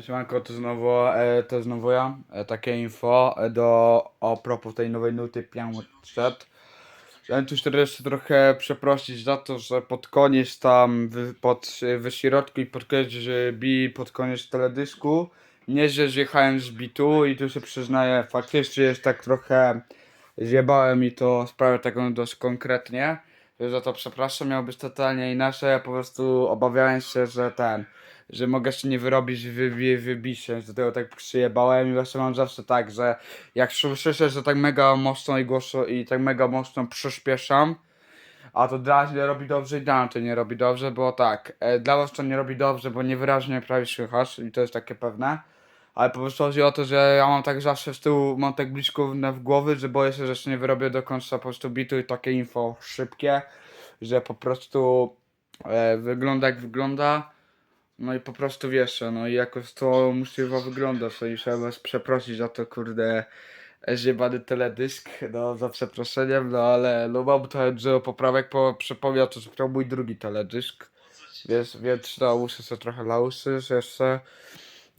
Siemanko, to znowu, e, to znowu ja. E, takie info e, do, o propos tej nowej nuty 500. Chciałem tu jeszcze trochę przeprosić za to, że pod koniec tam, pod, w środku i pod koniec, bi pod koniec teledysku, nie, że zjechałem z bitu i tu się przyznaję, faktycznie jest tak trochę, zjebałem i to sprawę taką dość konkretnie, za to przepraszam, miało być totalnie inaczej, ja po prostu obawiałem się, że ten, że mogę się nie wyrobić wybi wybiciem, do tego tak przyjebałem i właśnie mam zawsze tak, że jak słyszę, że tak mega mocno i głośno i tak mega mocno przyspieszam, a to dla mnie robi dobrze i dla mnie to nie robi dobrze, bo tak, e, dla was to nie robi dobrze, bo niewyraźnie prawie słychać i to jest takie pewne, ale po prostu chodzi o to, że ja mam tak zawsze z tyłu, mam tak blisko w, głowy, że boję się, że jeszcze nie wyrobię do końca po prostu bitu i takie info szybkie, że po prostu e, wygląda jak wygląda. No i po prostu wiesz, no i jakoś to musi chyba wyglądać, no i trzeba was przeprosić za to, kurde, zjebany teledysk, no za przeproszeniem, no ale no mam trochę dużo poprawek, po, przypomniał to, że to mój drugi teledysk, więc, więc no muszę sobie trochę lauszyć jeszcze.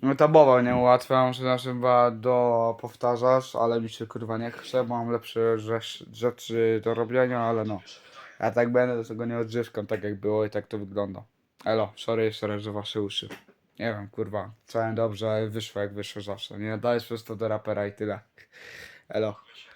No nie ułatwia, że naszym chyba do powtarzasz, ale mi się kurwa nie chce, bo mam lepsze rzecz, rzeczy do robienia, ale no. Ja tak będę, do tego nie odżywkam, tak jak było i tak to wygląda. Elo, sorry jeszcze raz za wasze uszy. Nie wiem, kurwa, całem dobrze, wyszło jak wyszło zawsze. Nie dajesz przez to do rapera i tyle. Elo.